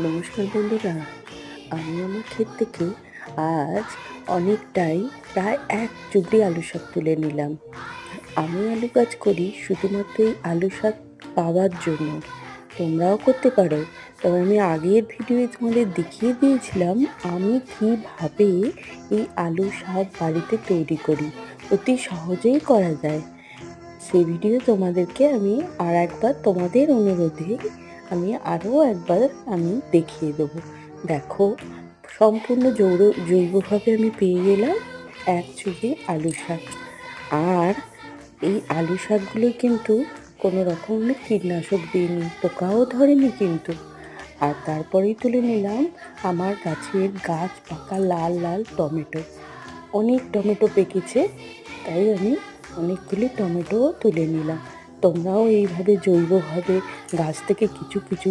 নমস্কার বন্ধুরা, আমি আমার ক্ষেত থেকে আজ অনেকটাই প্রায় এক চুবড়ি আলু শাক তুলে নিলাম। আমি আলু গাছ করি শুধুমাত্র এই আলু শাক পাওয়ার জন্য। তোমরাও করতে পারো। তবে আমি আগের ভিডিওয়ে তোমাদের দেখিয়ে দিয়েছিলাম, আমি কীভাবে এই আলু শাক বাড়িতে তৈরি করি। অতি সহজেই করা যায়। সেই ভিডিও তোমাদেরকে আমি আর একবার তোমাদের অনুরোধে আমি আরও একবার আমি দেখিয়ে দেবো। দেখো, সম্পূর্ণ জৈব জৈবভাবে আমি পেয়ে গেলাম এক চুবি আলু শাক। আর এই আলু শাকগুলো কিন্তু কোনো রকম আমি কীটনাশক দিইনি, পোকাও ধরেনি কিন্তু। আর তারপরেই তুলে নিলাম আমার গাছের গাছ পাকা লাল লাল টমেটো। অনেক টমেটো পেকেছে, তাই আমি অনেকগুলি টমেটো তুলে নিলাম। তোমরাও এইভাবে জৈবভাবে গাছ থেকে কিছু কিছু